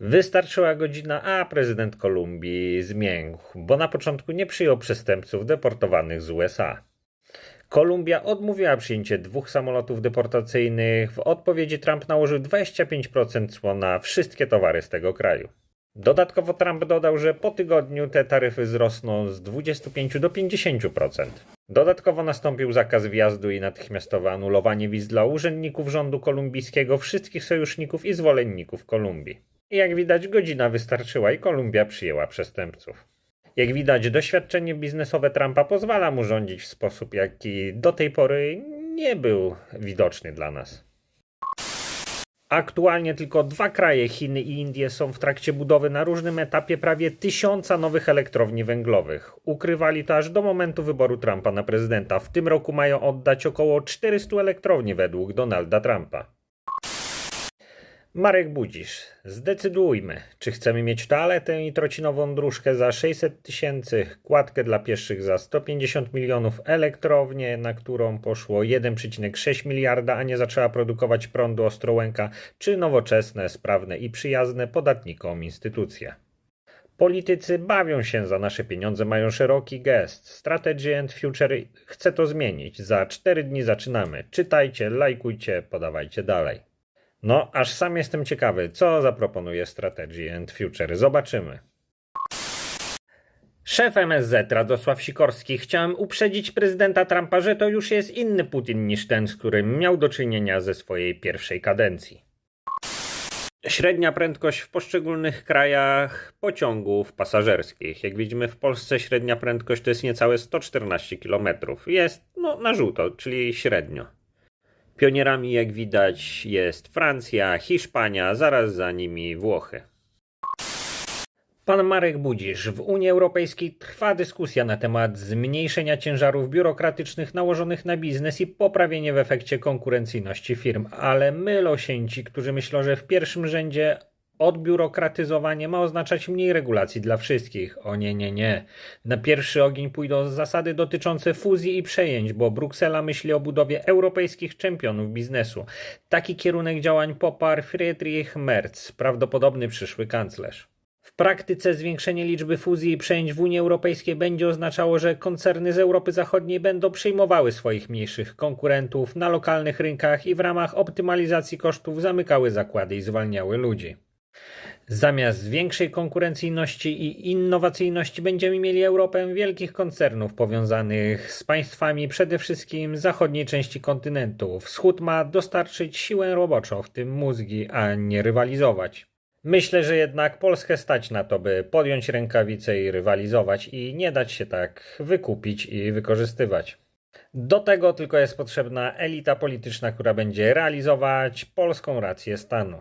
Wystarczyła godzina, a prezydent Kolumbii zmiękł, bo na początku nie przyjął przestępców deportowanych z USA. Kolumbia odmówiła przyjęcie dwóch samolotów deportacyjnych. W odpowiedzi Trump nałożył 25% cło na wszystkie towary z tego kraju. Dodatkowo Trump dodał, że po tygodniu te taryfy wzrosną z 25 do 50%. Dodatkowo nastąpił zakaz wjazdu i natychmiastowe anulowanie wiz dla urzędników rządu kolumbijskiego, wszystkich sojuszników i zwolenników Kolumbii. Jak widać, godzina wystarczyła i Kolumbia przyjęła przestępców. Jak widać, doświadczenie biznesowe Trumpa pozwala mu rządzić w sposób, jaki do tej pory nie był widoczny dla nas. Aktualnie tylko dwa kraje, Chiny i Indie, są w trakcie budowy na różnym etapie prawie tysiąca nowych elektrowni węglowych. Ukrywali to aż do momentu wyboru Trumpa na prezydenta. W tym roku mają oddać około 400 elektrowni według Donalda Trumpa. Marek Budzisz, zdecydujmy, czy chcemy mieć toaletę i trocinową dróżkę za 600 tysięcy, kładkę dla pieszych za 150 milionów, elektrownię, na którą poszło 1,6 miliarda, a nie zaczęła produkować prądu Ostrołęka, czy nowoczesne, sprawne i przyjazne podatnikom instytucje. Politycy bawią się za nasze pieniądze, mają szeroki gest. Strategy and Future chce to zmienić. Za 4 dni zaczynamy. Czytajcie, lajkujcie, podawajcie dalej. No, aż sam jestem ciekawy, co zaproponuje Strategy and Future. Zobaczymy. Szef MSZ Radosław Sikorski chciałem uprzedzić prezydenta Trumpa, że to już jest inny Putin niż ten, z którym miał do czynienia ze swojej pierwszej kadencji. Średnia prędkość w poszczególnych krajach pociągów pasażerskich. Jak widzimy w Polsce średnia prędkość to jest niecałe 114 km. Jest no, na żółto, czyli średnio. Pionierami, jak widać, jest Francja, Hiszpania, zaraz za nimi Włochy. Pan Marek Budzisz. W Unii Europejskiej trwa dyskusja na temat zmniejszenia ciężarów biurokratycznych nałożonych na biznes i poprawienie w efekcie konkurencyjności firm, ale mylą się ci, którzy myślą, że w pierwszym rzędzie odbiurokratyzowanie ma oznaczać mniej regulacji dla wszystkich. O nie, nie, nie. Na pierwszy ogień pójdą zasady dotyczące fuzji i przejęć, bo Bruksela myśli o budowie europejskich czempionów biznesu. Taki kierunek działań poparł Friedrich Merz, prawdopodobny przyszły kanclerz. W praktyce zwiększenie liczby fuzji i przejęć w Unii Europejskiej będzie oznaczało, że koncerny z Europy Zachodniej będą przyjmowały swoich mniejszych konkurentów na lokalnych rynkach i w ramach optymalizacji kosztów zamykały zakłady i zwalniały ludzi. Zamiast większej konkurencyjności i innowacyjności będziemy mieli Europę wielkich koncernów powiązanych z państwami przede wszystkim zachodniej części kontynentu. Wschód ma dostarczyć siłę roboczą, w tym mózgi, a nie rywalizować. Myślę, że jednak Polskę stać na to, by podjąć rękawice i rywalizować i nie dać się tak wykupić i wykorzystywać. Do tego tylko jest potrzebna elita polityczna, która będzie realizować polską rację stanu.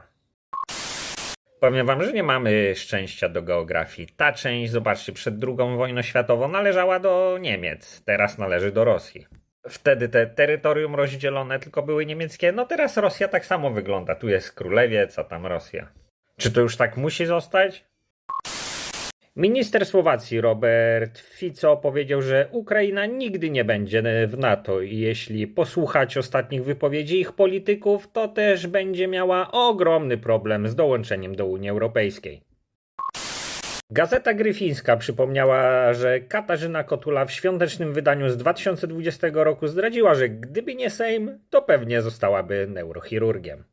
Powiem wam, że nie mamy szczęścia do geografii. Ta część, zobaczcie, przed II wojną światową należała do Niemiec, teraz należy do Rosji. Wtedy te terytorium rozdzielone tylko były niemieckie, no teraz Rosja tak samo wygląda. Tu jest królewiec, a tam Rosja. Czy to już tak musi zostać? Minister Słowacji Robert Fico powiedział, że Ukraina nigdy nie będzie w NATO i jeśli posłuchać ostatnich wypowiedzi ich polityków, to też będzie miała ogromny problem z dołączeniem do Unii Europejskiej. Gazeta Gryfińska przypomniała, że Katarzyna Kotula w świątecznym wydaniu z 2020 roku zdradziła, że gdyby nie Sejm, to pewnie zostałaby neurochirurgiem.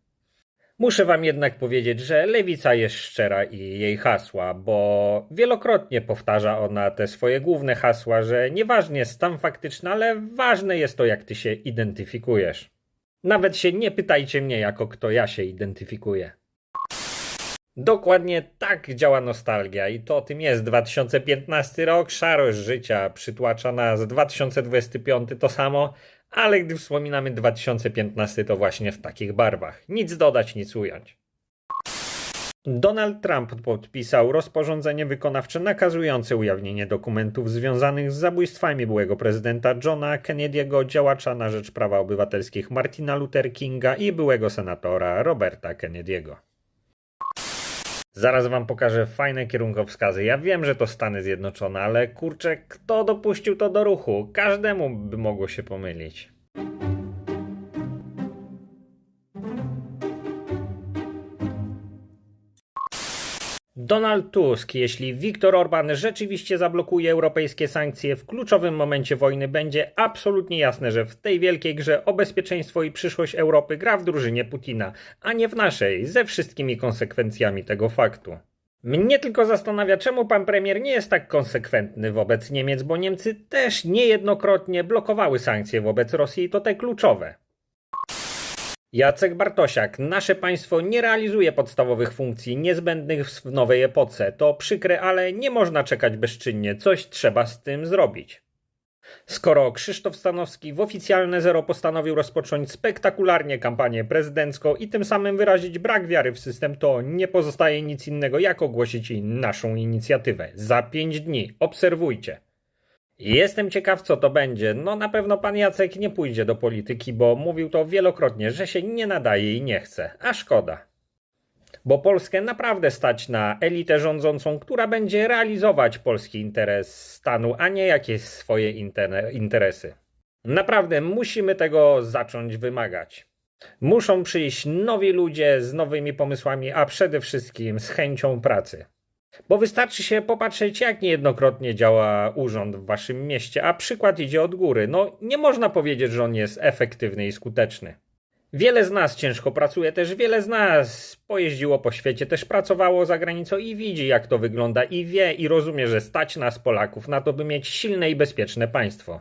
Muszę wam jednak powiedzieć, że lewica jest szczera i jej hasła, bo wielokrotnie powtarza ona te swoje główne hasła, że nieważny jest stan faktyczny, ale ważne jest to, jak ty się identyfikujesz. Nawet się nie pytajcie mnie, jako kto ja się identyfikuję. Dokładnie tak działa nostalgia i to tym jest 2015 rok, szarość życia przytłacza nas 2025 to samo, ale gdy wspominamy 2015, to właśnie w takich barwach. Nic dodać, nic ująć. Donald Trump podpisał rozporządzenie wykonawcze nakazujące ujawnienie dokumentów związanych z zabójstwami byłego prezydenta Johna Kennedy'ego, działacza na rzecz prawa obywatelskich Martina Luther Kinga i byłego senatora Roberta Kennedy'ego. Zaraz wam pokażę fajne kierunkowskazy. Ja wiem, że to Stany Zjednoczone, ale kurczę, kto dopuścił to do ruchu? Każdemu by mogło się pomylić. Donald Tusk, jeśli Viktor Orban rzeczywiście zablokuje europejskie sankcje w kluczowym momencie wojny, będzie absolutnie jasne, że w tej wielkiej grze o bezpieczeństwo i przyszłość Europy gra w drużynie Putina, a nie w naszej, ze wszystkimi konsekwencjami tego faktu. Mnie tylko zastanawia, czemu pan premier nie jest tak konsekwentny wobec Niemiec, bo Niemcy też niejednokrotnie blokowały sankcje wobec Rosji i to te kluczowe. Jacek Bartosiak, nasze państwo nie realizuje podstawowych funkcji niezbędnych w nowej epoce. To przykre, ale nie można czekać bezczynnie. Coś trzeba z tym zrobić. Skoro Krzysztof Stanowski w oficjalne zero postanowił rozpocząć spektakularnie kampanię prezydencką i tym samym wyrazić brak wiary w system, to nie pozostaje nic innego jak ogłosić naszą inicjatywę. Za pięć dni. Obserwujcie. Jestem ciekaw, co to będzie. No na pewno pan Jacek nie pójdzie do polityki, bo mówił to wielokrotnie, że się nie nadaje i nie chce. A szkoda. Bo Polskę naprawdę stać na elitę rządzącą, która będzie realizować polski interes stanu, a nie jakieś swoje interesy. Naprawdę musimy tego zacząć wymagać. Muszą przyjść nowi ludzie z nowymi pomysłami, a przede wszystkim z chęcią pracy. Bo wystarczy się popatrzeć, jak niejednokrotnie działa urząd w waszym mieście, a przykład idzie od góry. No, nie można powiedzieć, że on jest efektywny i skuteczny. Wiele z nas ciężko pracuje, też wiele z nas pojeździło po świecie, też pracowało za granicą i widzi, jak to wygląda, i wie i rozumie, że stać nas, Polaków, na to, by mieć silne i bezpieczne państwo.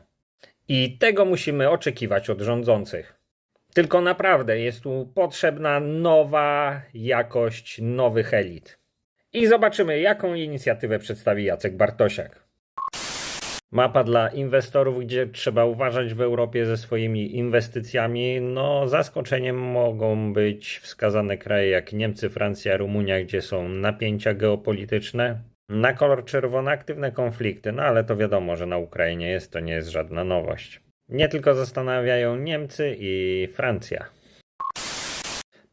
I tego musimy oczekiwać od rządzących. Tylko naprawdę jest tu potrzebna nowa jakość nowych elit. I zobaczymy, jaką inicjatywę przedstawi Jacek Bartosiak. Mapa dla inwestorów, gdzie trzeba uważać w Europie ze swoimi inwestycjami. No, zaskoczeniem mogą być wskazane kraje jak Niemcy, Francja, Rumunia, gdzie są napięcia geopolityczne. Na kolor czerwony aktywne konflikty, no ale to wiadomo, że na Ukrainie jest, to nie jest żadna nowość. Nie tylko zastanawiają Niemcy i Francja.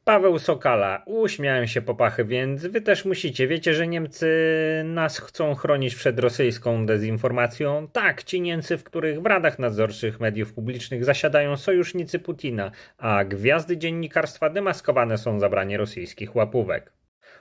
Paweł Sokala. Uśmiałem się po pachy, więc wy też musicie. Wiecie, że Niemcy nas chcą chronić przed rosyjską dezinformacją? Tak, ci Niemcy, w których w radach nadzorczych mediów publicznych zasiadają sojusznicy Putina, a gwiazdy dziennikarstwa demaskowane są za branie rosyjskich łapówek.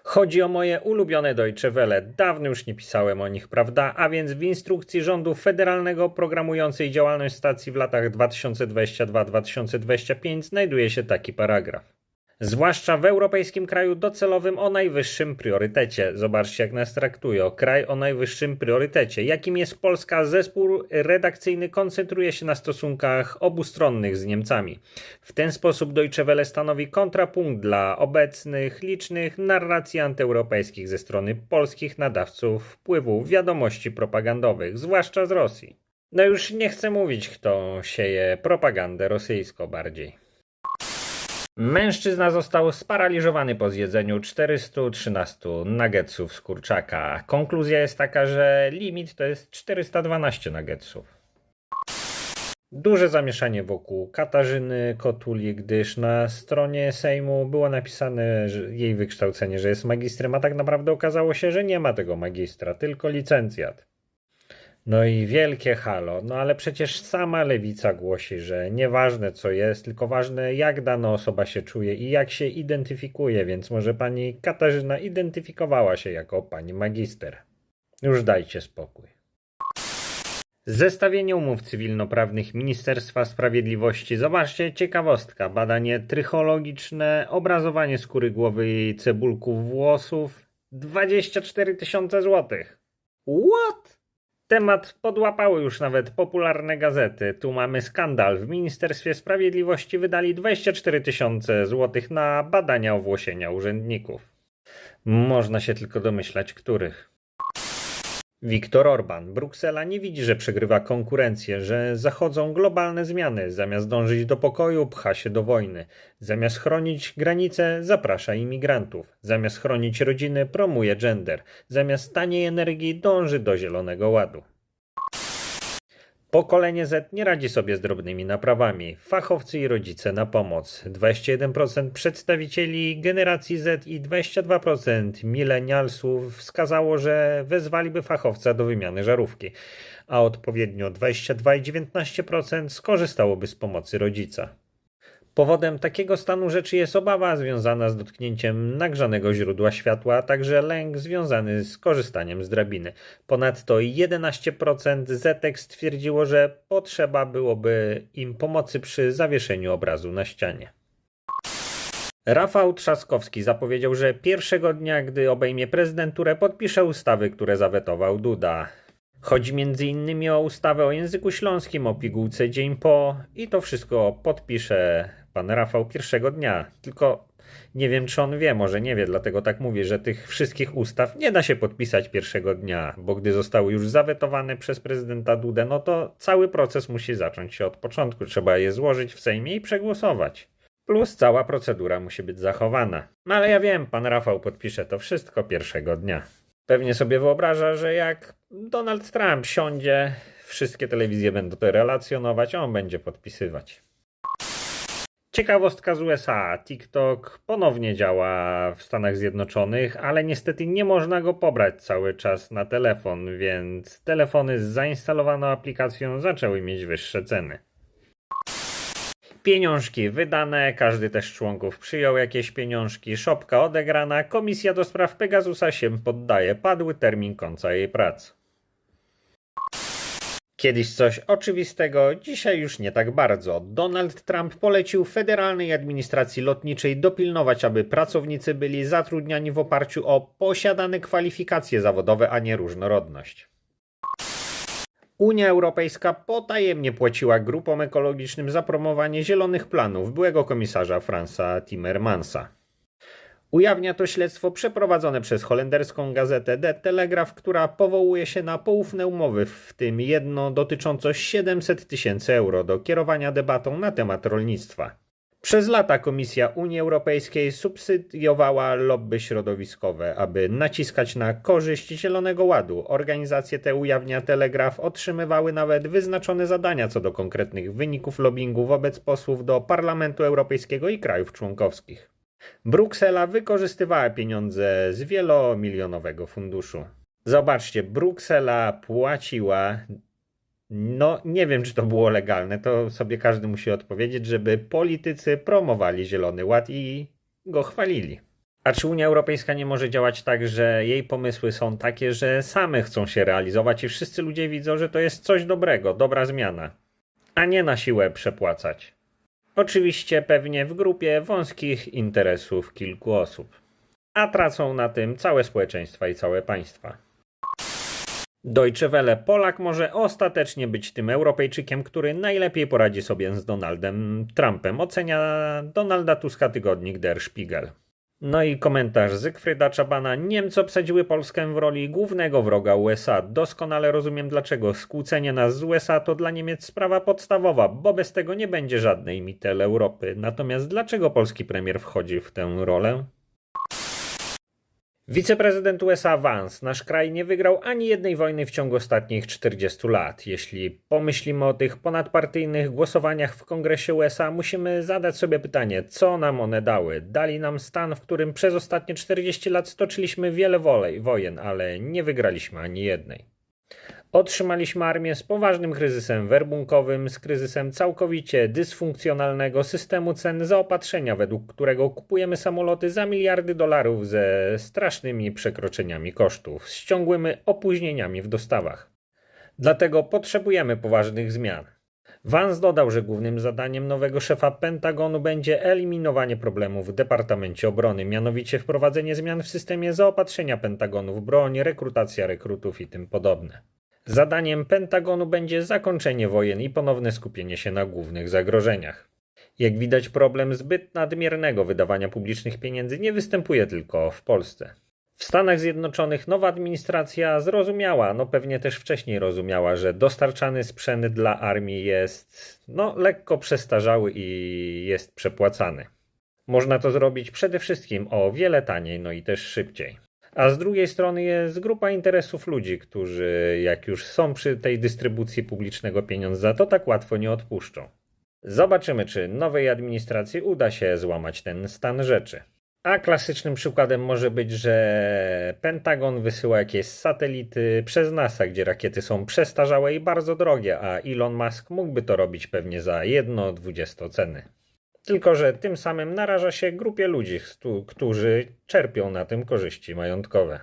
Chodzi o moje ulubione Deutsche Welle. Dawno już nie pisałem o nich, prawda? A więc w instrukcji rządu federalnego programującej działalność stacji w latach 2022-2025 znajduje się taki paragraf. Zwłaszcza w europejskim kraju docelowym o najwyższym priorytecie. Zobaczcie, jak nas traktują. Kraj o najwyższym priorytecie. Jakim jest Polska? Zespół redakcyjny koncentruje się na stosunkach obustronnych z Niemcami. W ten sposób Deutsche Welle stanowi kontrapunkt dla obecnych, licznych narracji antyeuropejskich ze strony polskich nadawców wpływów wiadomości propagandowych, zwłaszcza z Rosji. No już nie chcę mówić, kto sieje propagandę rosyjską bardziej. Mężczyzna został sparaliżowany po zjedzeniu 413 nuggetsów z kurczaka. Konkluzja jest taka, że limit to jest 412 nuggetsów. Duże zamieszanie wokół Katarzyny Kotuli, gdyż na stronie Sejmu było napisane jej wykształcenie, że jest magistrem, a tak naprawdę okazało się, że nie ma tego magistra, tylko licencjat. No i wielkie halo, no ale przecież sama lewica głosi, że nieważne co jest, tylko ważne jak dana osoba się czuje i jak się identyfikuje, więc może pani Katarzyna identyfikowała się jako pani magister. Już dajcie spokój. Zestawienie umów cywilnoprawnych Ministerstwa Sprawiedliwości. Zobaczcie, ciekawostka. Badanie trychologiczne, obrazowanie skóry głowy i cebulków włosów. 24 tysiące złotych. What? Temat podłapały już nawet popularne gazety. Tu mamy skandal. W Ministerstwie Sprawiedliwości wydali 24 tysiące złotych na badania owłosienia urzędników. Można się tylko domyślać, których. Viktor Orban. Bruksela nie widzi, że przegrywa konkurencję, że zachodzą globalne zmiany. Zamiast dążyć do pokoju, pcha się do wojny. Zamiast chronić granice, zaprasza imigrantów. Zamiast chronić rodziny, promuje gender. Zamiast taniej energii, dąży do zielonego ładu. Pokolenie Z nie radzi sobie z drobnymi naprawami. Fachowcy i rodzice na pomoc. 21% przedstawicieli generacji Z i 22% milenialsów wskazało, że wezwaliby fachowca do wymiany żarówki, a odpowiednio 22 i 19% skorzystałoby z pomocy rodzica. Powodem takiego stanu rzeczy jest obawa związana z dotknięciem nagrzanego źródła światła, a także lęk związany z korzystaniem z drabiny. Ponadto 11% Zetek stwierdziło, że potrzeba byłoby im pomocy przy zawieszeniu obrazu na ścianie. Rafał Trzaskowski zapowiedział, że pierwszego dnia, gdy obejmie prezydenturę, podpisze ustawy, które zawetował Duda. Chodzi m.in. o ustawę o języku śląskim, o pigułce dzień po i to wszystko podpisze pan Rafał pierwszego dnia. Tylko nie wiem, czy on wie, może nie wie, dlatego tak mówię, że tych wszystkich ustaw nie da się podpisać pierwszego dnia, bo gdy zostały już zawetowane przez prezydenta Dudę, no to cały proces musi zacząć się od początku. Trzeba je złożyć w Sejmie i przegłosować. Plus cała procedura musi być zachowana. No ale ja wiem, pan Rafał podpisze to wszystko pierwszego dnia. Pewnie sobie wyobraża, że jak Donald Trump siądzie, wszystkie telewizje będą to relacjonować, a on będzie podpisywać. Ciekawostka z USA. TikTok ponownie działa w Stanach Zjednoczonych, ale niestety nie można go pobrać cały czas na telefon, więc telefony z zainstalowaną aplikacją zaczęły mieć wyższe ceny. Pieniążki wydane, każdy też członków przyjął jakieś pieniążki, szopka odegrana, komisja do spraw Pegasusa się poddaje, padły termin końca jej prac. Kiedyś coś oczywistego, dzisiaj już nie tak bardzo. Donald Trump polecił Federalnej Administracji Lotniczej dopilnować, aby pracownicy byli zatrudniani w oparciu o posiadane kwalifikacje zawodowe, a nie różnorodność. Unia Europejska potajemnie płaciła grupom ekologicznym za promowanie zielonych planów byłego komisarza Fransa Timmermansa. Ujawnia to śledztwo przeprowadzone przez holenderską gazetę De Telegraph, która powołuje się na poufne umowy, w tym jedno dotyczące 700 tysięcy euro do kierowania debatą na temat rolnictwa. Przez lata Komisja Unii Europejskiej subsydiowała lobby środowiskowe, aby naciskać na korzyść Zielonego Ładu. Organizacje te ujawnia Telegraf otrzymywały nawet wyznaczone zadania co do konkretnych wyników lobbingu wobec posłów do Parlamentu Europejskiego i krajów członkowskich. Bruksela wykorzystywała pieniądze z wielomilionowego funduszu. Zobaczcie, Bruksela płaciła no, nie wiem, czy to było legalne. To sobie każdy musi odpowiedzieć, żeby politycy promowali Zielony Ład i go chwalili. A czy Unia Europejska nie może działać tak, że jej pomysły są takie, że same chcą się realizować i wszyscy ludzie widzą, że to jest coś dobrego, dobra zmiana, a nie na siłę przepłacać? Oczywiście pewnie w grupie wąskich interesów kilku osób. A tracą na tym całe społeczeństwa i całe państwa. Deutsche Welle Polak może ostatecznie być tym Europejczykiem, który najlepiej poradzi sobie z Donaldem Trumpem, ocenia Donalda Tuska tygodnik Der Spiegel. No i komentarz Zygfryda Czabana. Niemcy obsadziły Polskę w roli głównego wroga USA. Doskonale rozumiem dlaczego. Skłócenie nas z USA to dla Niemiec sprawa podstawowa, bo bez tego nie będzie żadnej mitel Europy. Natomiast dlaczego polski premier wchodzi w tę rolę? Wiceprezydent USA Vance, nasz kraj nie wygrał ani jednej wojny w ciągu ostatnich 40 lat. Jeśli pomyślimy o tych ponadpartyjnych głosowaniach w Kongresie USA, musimy zadać sobie pytanie, co nam one dały. Dali nam stan, w którym przez ostatnie 40 lat stoczyliśmy wiele wolej, wojen, ale nie wygraliśmy ani jednej. Otrzymaliśmy armię z poważnym kryzysem werbunkowym, z kryzysem całkowicie dysfunkcjonalnego systemu cen zaopatrzenia, według którego kupujemy samoloty za miliardy dolarów ze strasznymi przekroczeniami kosztów, z ciągłymi opóźnieniami w dostawach. Dlatego potrzebujemy poważnych zmian. Vance dodał, że głównym zadaniem nowego szefa Pentagonu będzie eliminowanie problemów w Departamencie Obrony, mianowicie wprowadzenie zmian w systemie zaopatrzenia Pentagonu w broń, rekrutacja rekrutów i tym podobne. Zadaniem Pentagonu będzie zakończenie wojen i ponowne skupienie się na głównych zagrożeniach. Jak widać, problem zbyt nadmiernego wydawania publicznych pieniędzy nie występuje tylko w Polsce. W Stanach Zjednoczonych nowa administracja zrozumiała, no pewnie też wcześniej rozumiała, że dostarczany sprzęt dla armii jest no lekko przestarzały i jest przepłacany. Można to zrobić przede wszystkim o wiele taniej, no i też szybciej. A z drugiej strony jest grupa interesów ludzi, którzy jak już są przy tej dystrybucji publicznego pieniądza, to tak łatwo nie odpuszczą. Zobaczymy, czy nowej administracji uda się złamać ten stan rzeczy. A klasycznym przykładem może być, że Pentagon wysyła jakieś satelity przez NASA, gdzie rakiety są przestarzałe i bardzo drogie, a Elon Musk mógłby to robić pewnie za jedno dwudziestoceny. Tylko, że tym samym naraża się grupie ludzi, którzy czerpią na tym korzyści majątkowe.